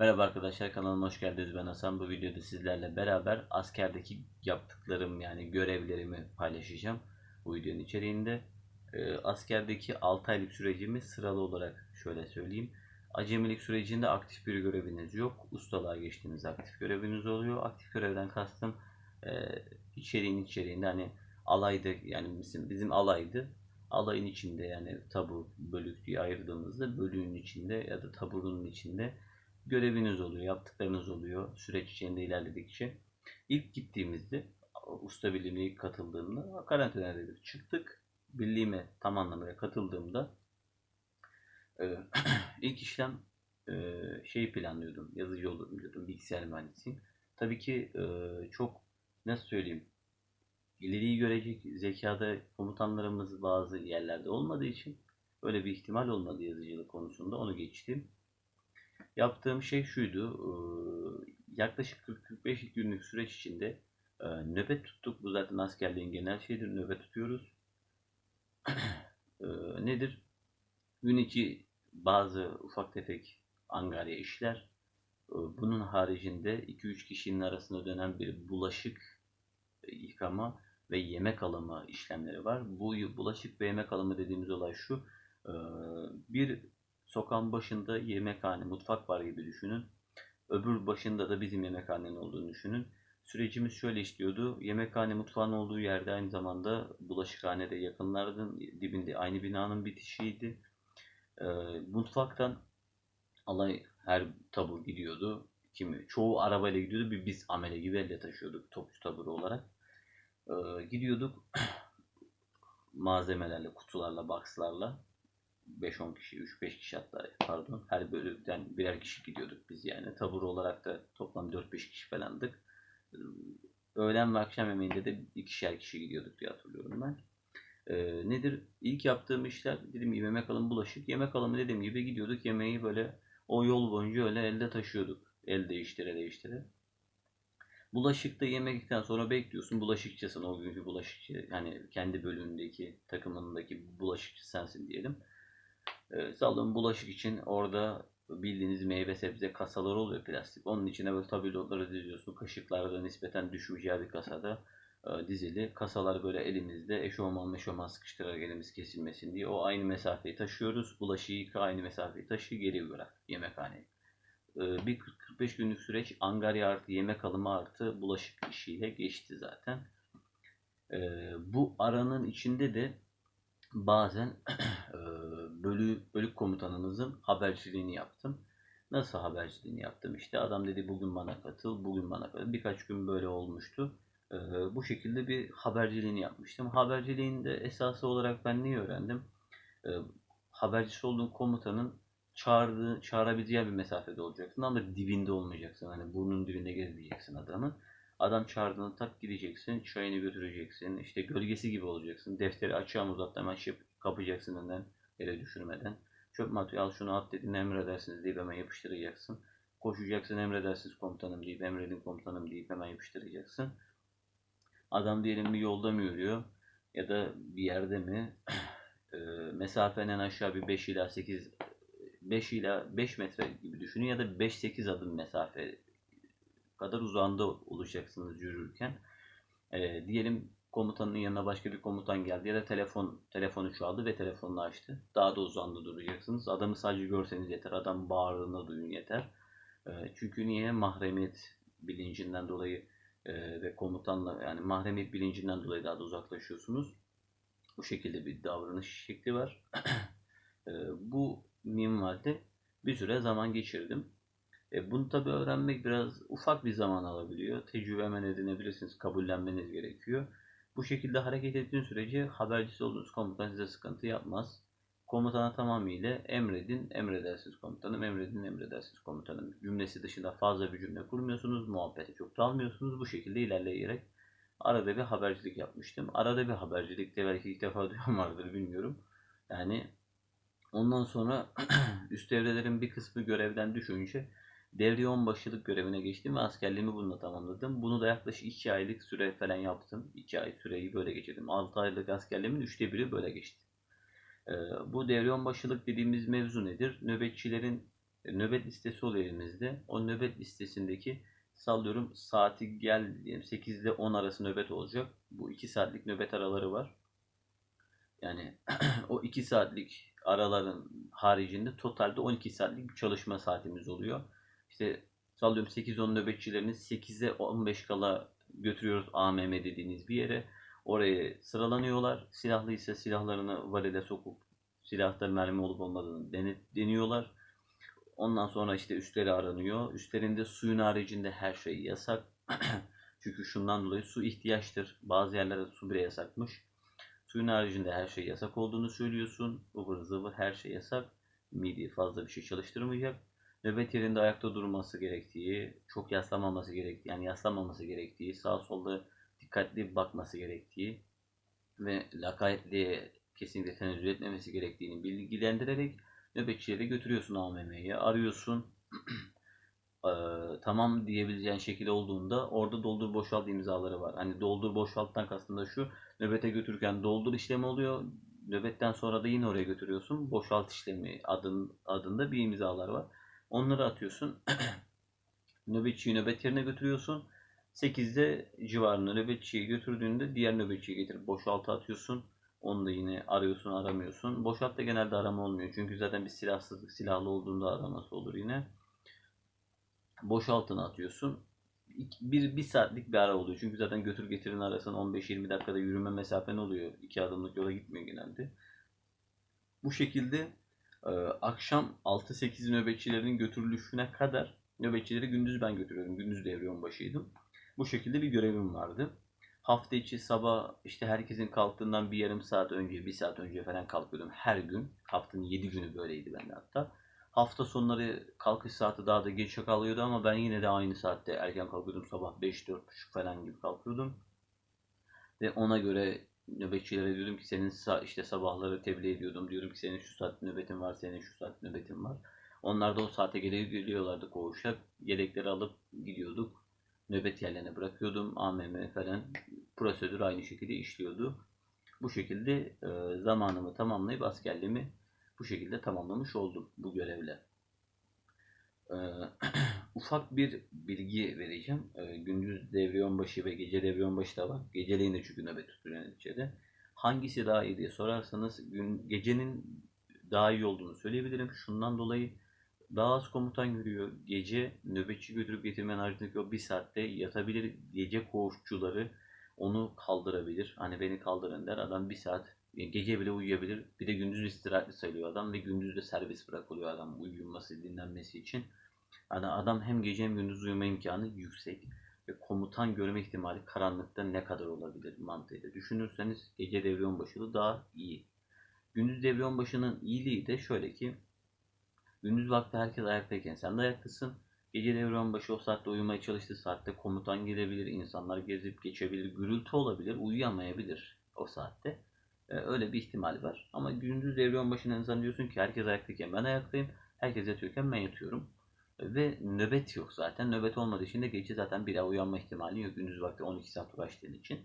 Merhaba arkadaşlar kanalıma hoş geldiniz ben Hasan. Bu videoda sizlerle beraber askerdeki yaptıklarım yani görevlerimi paylaşacağım. Bu videonun içeriğinde Ee, askerdeki 6 aylık sürecimi sıralı olarak şöyle söyleyeyim. Acemilik sürecinde aktif bir göreviniz yok. Ustalığa geçtiğiniz aktif göreviniz oluyor. Aktif görevden kastım e, içeriğin içeriğinde hani alayda yani bizim, bizim alaydı. Alayın içinde yani tabur, bölük diye ayırdığımızda bölüğün içinde ya da taburun içinde göreviniz oluyor, yaptıklarınız oluyor süreç içinde ilerledikçe. İlk gittiğimizde usta birliğine ilk katıldığımda karantinada çıktık. Birliğime tam anlamıyla katıldığımda e, ilk işlem e, şeyi planlıyordum. Yazıcı olur biliyordum. Bilgisayar mühendisiyim. Tabii ki e, çok nasıl söyleyeyim ileriyi görecek zekada komutanlarımız bazı yerlerde olmadığı için öyle bir ihtimal olmadı yazıcılık konusunda. Onu geçtim. Yaptığım şey şuydu. Yaklaşık 40-45 günlük süreç içinde nöbet tuttuk. Bu zaten askerliğin genel şeyidir. Nöbet tutuyoruz. Nedir? Gün içi bazı ufak tefek angarya işler. Bunun haricinde 2-3 kişinin arasında dönen bir bulaşık yıkama ve yemek alımı işlemleri var. Bu bulaşık ve yemek alımı dediğimiz olay şu. Bir sokağın başında yemekhane, mutfak var gibi düşünün. Öbür başında da bizim yemekhanenin olduğunu düşünün. Sürecimiz şöyle işliyordu. Yemekhane mutfağın olduğu yerde aynı zamanda bulaşıkhane de yakınlardı. Dibinde aynı binanın bitişiydi. E, Mutfaktan alay her tabur gidiyordu. Kimi, çoğu arabayla gidiyordu. Bir biz amele gibi elle taşıyorduk topçu taburu olarak. Ee, gidiyorduk malzemelerle, kutularla, boxlarla 5-10 kişi, 3-5 kişi hatta pardon her bölümden birer kişi gidiyorduk biz yani. Tabur olarak da toplam 4-5 kişi falandık. Ee, Öğlen ve akşam yemeğinde de ikişer kişi gidiyorduk diye hatırlıyorum ben. Ee, nedir? İlk yaptığım işler dediğim gibi yemek alımı bulaşık. Yemek alımı dediğim gibi gidiyorduk yemeği böyle o yol boyunca öyle elde taşıyorduk. El değiştire değiştire. Bulaşıkta yemekten sonra bekliyorsun. Bulaşıkçısın o günkü bulaşıkçı. Yani kendi bölümündeki takımındaki bulaşıkçı sensin diyelim. Ee, sallıyorum bulaşık için orada bildiğiniz meyve sebze kasalar oluyor plastik. Onun içine böyle tabelotları diziyorsun. Kaşıklar da nispeten düşmeyeceği bir kasada e, dizili. Kasalar böyle elimizde eşofman meşofman sıkıştırarak elimiz kesilmesin diye. O aynı mesafeyi taşıyoruz. Bulaşığı yıka aynı mesafeyi taşı geri bırak yemekhaneye. Ee, bir 40-45 günlük süreç angarya artı yemek alımı artı bulaşık işiyle geçti zaten. Ee, bu aranın içinde de bazen e, bölük, komutanımızın haberciliğini yaptım. Nasıl haberciliğini yaptım? İşte adam dedi bugün bana katıl, bugün bana katıl. Birkaç gün böyle olmuştu. Ee, bu şekilde bir haberciliğini yapmıştım. Haberciliğin de esası olarak ben neyi öğrendim? Ee, habercisi olduğun komutanın çağırdığı, çağırabileceği bir mesafede olacaksın ama dibinde olmayacaksın. Hani burnun dibinde gezmeyeceksin adamı. Adam çağırdığını tak gideceksin, çayını götüreceksin, işte gölgesi gibi olacaksın. Defteri açığa uzattı hemen şey kapacaksın önden yere düşürmeden. Çöp mü atıyor, al şunu at dediğinde emredersiniz deyip hemen yapıştıracaksın. Koşacaksın emredersiniz komutanım deyip emredin komutanım deyip hemen yapıştıracaksın. Adam diyelim bir yolda mı yürüyor ya da bir yerde mi e, mesafenen aşağı bir 5 ila 8 5 ila 5 metre gibi düşünün ya da 5-8 adım mesafe kadar uzağında olacaksınız yürürken. Ee, diyelim komutanın yanına başka bir komutan geldi ya da telefon telefonu çaldı ve telefonunu açtı. Daha da uzağında duracaksınız. Adamı sadece görseniz yeter. Adam bağırdığında duyun yeter. Ee, çünkü niye? Mahremiyet bilincinden dolayı e, ve komutanla yani mahremiyet bilincinden dolayı daha da uzaklaşıyorsunuz. Bu şekilde bir davranış şekli var. Ee, bu minvalde bir süre zaman geçirdim. E, bunu tabi öğrenmek biraz ufak bir zaman alabiliyor. Tecrübe hemen edinebilirsiniz. Kabullenmeniz gerekiyor. Bu şekilde hareket ettiğiniz sürece habercisi olduğunuz komutan size sıkıntı yapmaz. Komutana tamamıyla emredin, emredersiniz komutanım, emredin, emredersiniz komutanım. Cümlesi dışında fazla bir cümle kurmuyorsunuz, muhabbete çok dalmıyorsunuz. Bu şekilde ilerleyerek arada bir habercilik yapmıştım. Arada bir habercilik de belki ilk defa duyan vardır bilmiyorum. Yani Ondan sonra üst devrelerin bir kısmı görevden düşünce devriye onbaşılık görevine geçtim ve askerliğimi bununla tamamladım. Bunu da yaklaşık 2 aylık süre falan yaptım. 2 ay süreyi böyle geçirdim. 6 aylık askerliğimin 3'te biri böyle geçti. Ee, bu devriye onbaşılık dediğimiz mevzu nedir? Nöbetçilerin E, nöbet listesi oluyor elimizde. O nöbet listesindeki sallıyorum saati gel diyelim 8 ile 10 arası nöbet olacak. Bu 2 saatlik nöbet araları var. Yani o 2 saatlik araların haricinde totalde 12 saatlik bir çalışma saatimiz oluyor. İşte sallıyorum 8-10 nöbetçilerini 8'e 15 kala götürüyoruz AMM dediğiniz bir yere. Oraya sıralanıyorlar. Silahlı ise silahlarını valide sokup silahta mermi olup olmadığını deniyorlar. Ondan sonra işte üstleri aranıyor. Üstlerinde suyun haricinde her şey yasak. Çünkü şundan dolayı su ihtiyaçtır. Bazı yerlerde su bile yasakmış. Suyun haricinde her şey yasak olduğunu söylüyorsun. Ivır zıvır her şey yasak. Midi fazla bir şey çalıştırmayacak. Nöbet yerinde ayakta durması gerektiği, çok yaslanmaması gerektiği, yani yaslanmaması gerektiği, sağ solda dikkatli bakması gerektiği ve lakayetliğe kesinlikle tenezzül etmemesi gerektiğini bilgilendirerek nöbetçileri götürüyorsun AMM'ye, arıyorsun. Eee, tamam diyebileceğin şekilde olduğunda orada doldur boşalt imzaları var. Hani doldur boşalttan kastım da şu nöbete götürürken doldur işlemi oluyor. Nöbetten sonra da yine oraya götürüyorsun. Boşalt işlemi adın, adında bir imzalar var. Onları atıyorsun. Nöbetçiyi nöbet yerine götürüyorsun. 8'de civarında nöbetçiyi götürdüğünde diğer nöbetçiyi getirip boşalta atıyorsun. Onu da yine arıyorsun aramıyorsun. Boşalt da genelde arama olmuyor. Çünkü zaten bir silahsızlık silahlı olduğunda araması olur yine. Boşaltına atıyorsun. Bir, bir saatlik bir ara oluyor. Çünkü zaten götür getirin arasında 15-20 dakikada yürüme mesafen oluyor. İki adımlık yola gitmiyor genelde. Bu şekilde akşam 6-8 nöbetçilerin götürülüşüne kadar nöbetçileri gündüz ben götürüyorum. Gündüz devre onbaşıydım. Bu şekilde bir görevim vardı. Hafta içi sabah işte herkesin kalktığından bir yarım saat önce, bir saat önce falan kalkıyordum her gün. Haftanın 7 günü böyleydi bende hatta. Hafta sonları kalkış saati daha da geç kalıyordu ama ben yine de aynı saatte erken kalkıyordum. Sabah 5-4.30 falan gibi kalkıyordum. Ve ona göre nöbetçilere diyordum ki senin işte sabahları tebliğ ediyordum. Diyorum ki senin şu saat nöbetin var, senin şu saat nöbetin var. Onlar da o saate geliyorlardı koğuşa. Yelekleri alıp gidiyorduk. Nöbet yerlerine bırakıyordum. AMM falan prosedür aynı şekilde işliyordu. Bu şekilde e, zamanımı tamamlayıp askerliğimi bu şekilde tamamlamış oldum bu görevle. E, ufak bir bilgi vereceğim. E, gündüz devre onbaşı ve gece devre onbaşı da var. Geceleyin de çünkü nöbet neticede. Hangisi daha iyi diye sorarsanız gün, gecenin daha iyi olduğunu söyleyebilirim. Şundan dolayı daha az komutan görüyor. Gece nöbetçi götürüp getirmenin haricindeki o bir saatte yatabilir. Gece koğuşçuları onu kaldırabilir. Hani beni kaldırın der. Adam bir saat gece bile uyuyabilir. Bir de gündüz istirahatli sayılıyor adam ve gündüz de serbest bırakılıyor adam uyuması, dinlenmesi için. Yani adam hem gece hem gündüz uyuma imkanı yüksek ve komutan görme ihtimali karanlıkta ne kadar olabilir mantığıyla düşünürseniz gece devre onbaşılığı daha iyi. Gündüz devre onbaşının iyiliği de şöyle ki gündüz vakti herkes ayaktayken sen de ayaktasın. Gece devre onbaşı o saatte uyumaya çalıştığı saatte komutan gelebilir, insanlar gezip geçebilir, gürültü olabilir, uyuyamayabilir o saatte. Ee, öyle bir ihtimal var. Ama gündüz devre onbaşına insan diyorsun ki herkes ayaktayken ben ayaktayım, herkes yatıyorken ben yatıyorum. Ve nöbet yok zaten. Nöbet olmadığı için de gece zaten bir daha uyanma ihtimali yok. Gündüz vakti 12 saat uğraştığın için.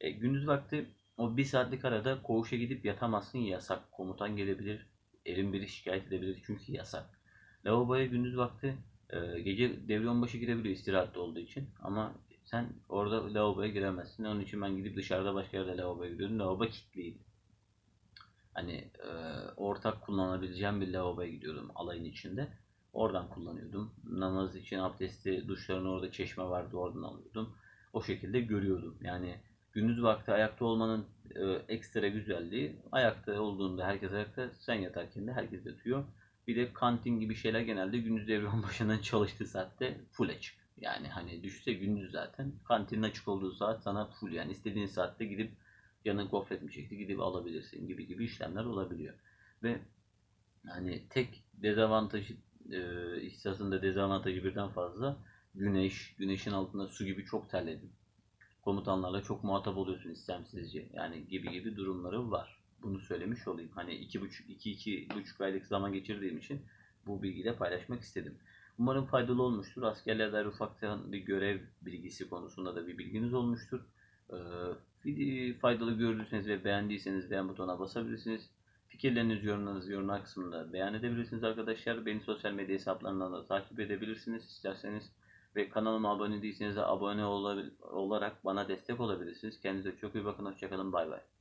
E, gündüz vakti o bir saatlik arada koğuşa gidip yatamazsın yasak. Komutan gelebilir, erin biri şikayet edebilir çünkü yasak. Lavaboya gündüz vakti e, gece devre onbaşı girebiliyor istirahatte olduğu için. Ama sen orada lavaboya giremezsin. Onun için ben gidip dışarıda başka yerde lavaboya giriyordum. Lavabo kilitliydi. Hani e, ortak kullanabileceğim bir lavaboya gidiyordum alayın içinde. Oradan kullanıyordum. Namaz için abdesti, duşların orada çeşme vardı oradan alıyordum. O şekilde görüyordum. Yani gündüz vakti ayakta olmanın e, ekstra güzelliği ayakta olduğunda herkes ayakta, sen yatarken de herkes yatıyor. Bir de kantin gibi şeyler genelde gündüz devre başından çalıştığı saatte full açık. Yani hani düşse gündüz zaten. Kantinin açık olduğu saat sana full yani istediğin saatte gidip yanın gofret mi çekti gidip alabilirsin gibi gibi işlemler olabiliyor. Ve hani tek dezavantajı e, ihsasında dezavantajı birden fazla güneş, güneşin altında su gibi çok terledim. Komutanlarla çok muhatap oluyorsun istemsizce. Yani gibi gibi durumları var. Bunu söylemiş olayım. Hani iki buçuk, iki, iki buçuk aylık zaman geçirdiğim için bu bilgiyi de paylaşmak istedim. Umarım faydalı olmuştur. Askerler dair ufaktan bir görev bilgisi konusunda da bir bilginiz olmuştur. Ee, faydalı gördüyseniz ve beğendiyseniz beğen butonuna basabilirsiniz. Fikirlerinizi, yorumlarınızı yorumlar kısmında beyan edebilirsiniz arkadaşlar. Beni sosyal medya hesaplarından da takip edebilirsiniz isterseniz. Ve kanalıma abone değilseniz de abone olarak bana destek olabilirsiniz. Kendinize çok iyi bakın. Hoşçakalın. Bay bay.